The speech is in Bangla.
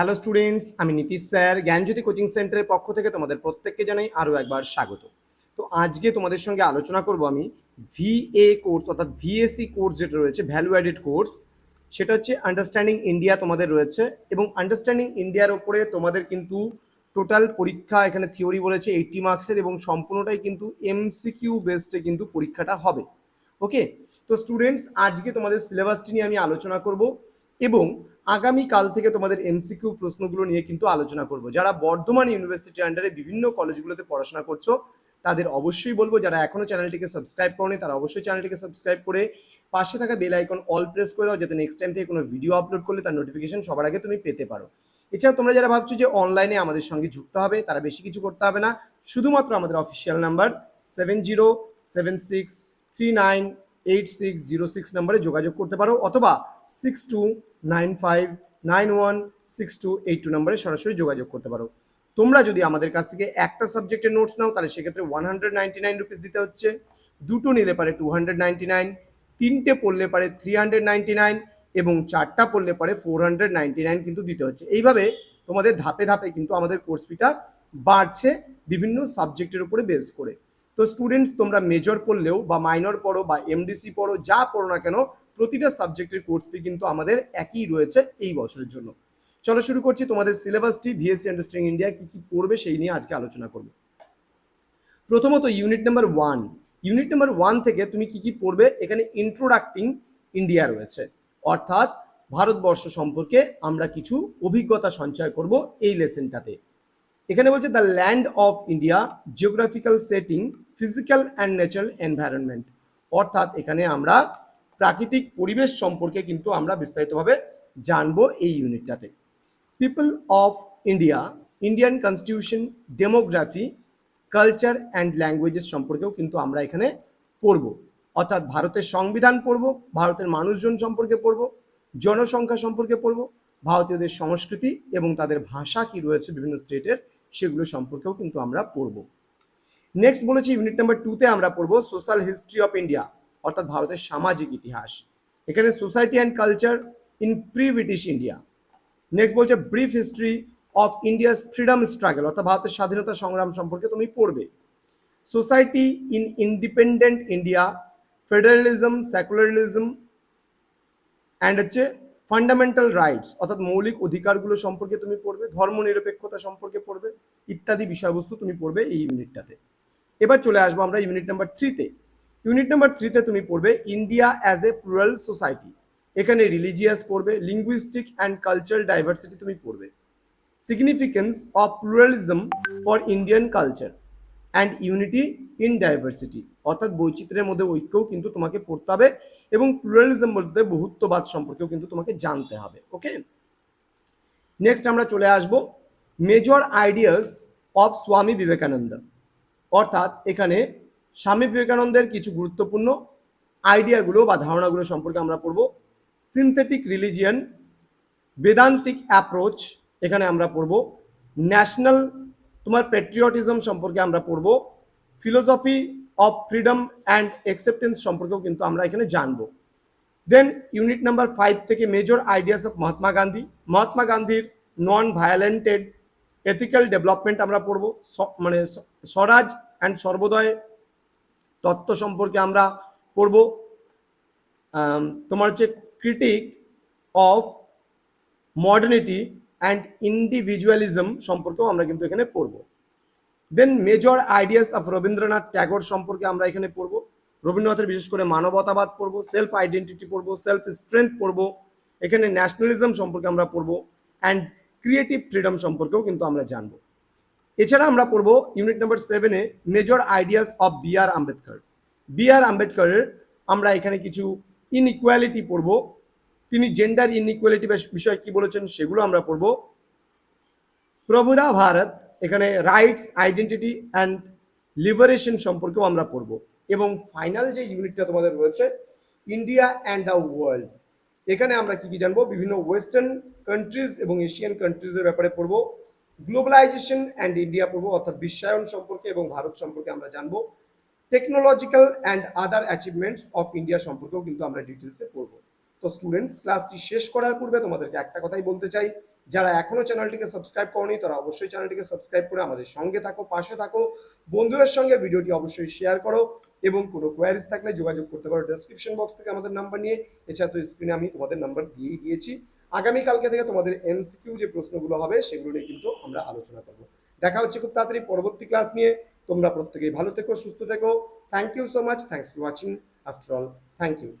হ্যালো স্টুডেন্টস আমি নীতিশ স্যার। জ্ঞানজ্যোতি কোচিং সেন্টারের পক্ষ থেকে তোমাদের প্রত্যেককে জানাই আরও একবার স্বাগত। তো আজকে তোমাদের সঙ্গে আলোচনা করব আমি ভিএ কোর্স, অর্থাৎ ভিএসসি কোর্স যেটা রয়েছে ভ্যালু অ্যাডেড কোর্স সেটা হচ্ছে আন্ডারস্ট্যান্ডিং ইন্ডিয়া তোমাদের রয়েছে এবং আন্ডারস্ট্যান্ডিং ইন্ডিয়ার ওপরে তোমাদের কিন্তু টোটাল পরীক্ষা এখানে থিওরি বলেছে এইটটি মার্কসের এবং সম্পূর্ণটাই কিন্তু এমসিকিউ বেসডে কিন্তু পরীক্ষাটা হবে। ওকে তো স্টুডেন্টস আজকে তোমাদের সিলেবাসটি নিয়ে আমি আলোচনা করব এবং আগামী কাল থেকে তোমাদের এমসিকিউ প্রশ্নগুলো নিয়ে কিন্তু আলোচনা করব। যারা বর্ধমান ইউনিভার্সিটির আন্ডারে বিভিন্ন কলেজগুলোতে পড়াশোনা করছ, তাদের অবশ্যই বলব, যারা এখনও চ্যানেলটিকে সাবস্ক্রাইব করনি, তারা অবশ্যই চ্যানেলটিকে সাবস্ক্রাইব করে পাশে থাকা বেল আইকন অল প্রেস করে দাও, যাতে নেক্সট টাইম থেকে কোনো ভিডিও আপলোড করলে তার নোটিফিকেশন সবার আগে তুমি পেতে পারো। এছাড়া তোমরা যারা ভাবছ যে অনলাইনে আমাদের সঙ্গে যুক্ত হবে, তারা বেশি কিছু করতে হবে না। শুধুমাত্র আমাদের official number seven zero seven six three nine eight six zero six নাম্বারে যোগাযোগ করতে পারো, অথবা six two nine five nine one six two eight two নাম্বারে সরাসরি যোগাযোগ করতে পারো। তোমরা যদি আমাদের কাছ থেকে একটা সাবজেক্টের নোটস নাও, তাহলে সেক্ষেত্রে one hundred ninety nine rupees দিতে হচ্ছে। দুটো নিলে পারে টু হান্ড্রেড নাইনটি নাইন তিনটে পড়লে পারে থ্রি হান্ড্রেড নাইনটি নাইন এবং চারটা পড়লে পারে ফোর হান্ড্রেড নাইনটি নাইন কিন্তু দিতে হচ্ছে। এইভাবে তোমাদের ধাপে ধাপে কিন্তু আমাদের কোর্স ফিটা বাড়ছে বিভিন্ন সাবজেক্টের উপরে বেস করে। তো স্টুডেন্টস তোমরা মেজর পড়লেও বা মাইনর পড়ো বা এমডিসি পড়ো, যা পড়ো না কেন প্রতিটা সাবজেক্টের কোর্স ফি কিন্তু আমাদের একই রয়েছে এই বছরের জন্য। চলো শুরু করছি তোমাদের সিলেবাসটি ভিএসসি আন্ডারস্ট্যান্ডিং ইন্ডিয়া কি কি পড়বে সেই নিয়ে আজকে আলোচনা করব। প্রথমত unit number one unit number one থেকে তুমি কি কি পড়বে? এখানে ইন্ট্রোডাক্টিং ইন্ডিয়া রয়েছে। অর্থাৎ ভারতবর্ষ সম্পর্কে আমরা কিছু অভিজ্ঞতা সঞ্চয় করব এই লেসেনটাতে এখানে বলছে the land of India geographical setting physical and natural environment অর্থাৎ এখানে আমরা প্রাকৃতিক পরিবেশ সম্পর্কে কিন্তু আমরা বিস্তারিতভাবে জানব এই ইউনিটটাতে। People of India Indian constitution demography culture and languages সম্পর্কেও কিন্তু আমরা এখানে পড়ব। অর্থাৎ ভারতের সংবিধান পড়ব, ভারতের মানুষজন সম্পর্কে পড়ব, জনসংখ্যা সম্পর্কে পড়ব, ভারতীয়দের সংস্কৃতি এবং তাদের ভাষা কি রয়েছে বিভিন্ন স্টেটের সেগুলো সম্পর্কেও কিন্তু আমরা পড়ব। নেক্সট বলেছি ইউনিট নাম্বার টুতে আমরা পড়ব সোশ্যাল হিস্ট্রি অফ ইন্ডিয়া অর্থাৎ ভারতের সামাজিক ইতিহাস। এখানে society and culture in pre British India next বলছে brief history of India's freedom struggle অর্থাৎ ভারতের স্বাধীনতা সংগ্রাম সম্পর্কে তুমি পড়বে। Society in independent India federalism secularism and হচ্ছে ফান্ডামেন্টাল রাইটস অর্থাৎ মৌলিক অধিকারগুলো সম্পর্কে তুমি পড়বে, ধর্মনিরপেক্ষতা সম্পর্কে পড়বে, ইত্যাদি বিষয়বস্তু তুমি পড়বে এই ইউনিটটাতে এবার চলে আসব আমরা ইউনিট নাম্বার থ্রিতে ইউনিট নাম্বার থ্রিতে তুমি পড়বে India as a plural society এখানে রিলিজিয়াস পড়বে লিঙ্গুইস্টিক অ্যান্ড কালচারাল ডাইভার্সিটি তুমি পড়বে। Significance of pluralism for Indian culture and unity in diversity অর্থাৎ বৈচিত্র্যের মধ্যে ঐক্যও কিন্তু তোমাকে পড়তে হবে এবং প্লুরালিজম বলতে বহুত্ববাদ সম্পর্কেও কিন্তু তোমাকে জানতে হবে ওকে নেক্সট আমরা চলে আসব major ideas of Swami Vivekananda অর্থাৎ এখানে স্বামী বিবেকানন্দের কিছু গুরুত্বপূর্ণ আইডিয়াগুলো বা ধারণাগুলো সম্পর্কে আমরা পড়ব। সিনথেটিক রিলিজিয়ান বেদান্তিক অ্যাপ্রোচ এখানে আমরা পড়ব। ন্যাশনাল তোমার পেট্রিয়টিজম সম্পর্কে আমরা পড়ব। Philosophy of freedom and acceptance সম্পর্কেও কিন্তু আমরা এখানে জানব। দেন ইউনিট নাম্বার ফাইভ থেকে major ideas of Mahatma Gandhi Mahatma গান্ধীর নন ভায়োলেন্টেড এথিক্যাল ডেভেলপমেন্ট আমরা পড়ব। মানে স্বরাজ অ্যান্ড সর্বোদয় তত্ত্ব সম্পর্কে আমরা পড়ব। তোমার হচ্ছে critique of modernity and individualism সম্পর্কেও আমরা কিন্তু এখানে পড়ব। Then major ideas of Rabindranath Tagore সম্পর্কে আমরা এখানে পড়ব। রবীন্দ্রনাথের বিশেষ করে মানবতাবাদ পড়ব সেলফ আইডেন্টিটি পড়ব সেলফ স্ট্রেংথ পড়ব, এখানে ন্যাশনালিজম সম্পর্কে আমরা পড়ব অ্যান্ড ক্রিয়েটিভ ফ্রিডম সম্পর্কেও কিন্তু আমরা জানব। এছাড়া আমরা পড়ব ইউনিট নাম্বার সেভেনে major ideas of B R Ambedkar B R আম্বেদকরের আমরা এখানে কিছু ইনইকুয়ালিটি পড়ব। তিনি জেন্ডার ইনইকুয়ালিটি বিষয়ে কি বলেছেন সেগুলো আমরা পড়ব। প্রভুদা ভারত, এখানে রাইটস আইডেন্টিটি অ্যান্ড লিবারেশন সম্পর্কেও আমরা পড়ব। এবং ফাইনাল যে ইউনিটটা তোমাদের রয়েছে ইন্ডিয়া অ্যান্ড দ্য ওয়ার্ল্ড এখানে আমরা কি কি জানব? বিভিন্ন ওয়েস্টার্ন কান্ট্রিজ এবং এশিয়ান কান্ট্রিজের ব্যাপারে পড়ব। গ্লোবালাইজেশন অ্যান্ড ইন্ডিয়া পড়ব অর্থাৎ বিশ্বায়ন সম্পর্কে এবং ভারত সম্পর্কে আমরা জানব। Technological and other achievements of India সম্পর্কেও কিন্তু আমরা ডিটেলসে পড়ব। তো স্টুডেন্টস ক্লাসটি শেষ করার পূর্বে তোমাদেরকে একটা কথাই বলতে চাই। যারা এখনও চ্যানেলটিকে সাবস্ক্রাইব করনি, তারা অবশ্যই চ্যানেলটিকে সাবস্ক্রাইব করে আমাদের সঙ্গে থাকো, পাশে থাকো। বন্ধুদের সঙ্গে ভিডিওটি অবশ্যই শেয়ার করো এবং কোনো কোয়ারিজ থাকলে যোগাযোগ করতে পারো ডেসক্রিপশন বক্স থেকে আমাদের নাম্বার নিয়ে। এছাড়া তো স্ক্রিনে আমি তোমাদের নাম্বার দিয়েই দিয়েছি। আগামীকালকে থেকে তোমাদের এনসিকিউ যে প্রশ্নগুলো হবে, সেগুলো নিয়ে কিন্তু আমরা আলোচনা করব। দেখা হচ্ছে খুব তাড়াতাড়ি পরবর্তী ক্লাস নিয়ে। তোমরা প্রত্যেকেই ভালো থেকো, সুস্থ থেকো। Thank you so much thanks for watching after all thank you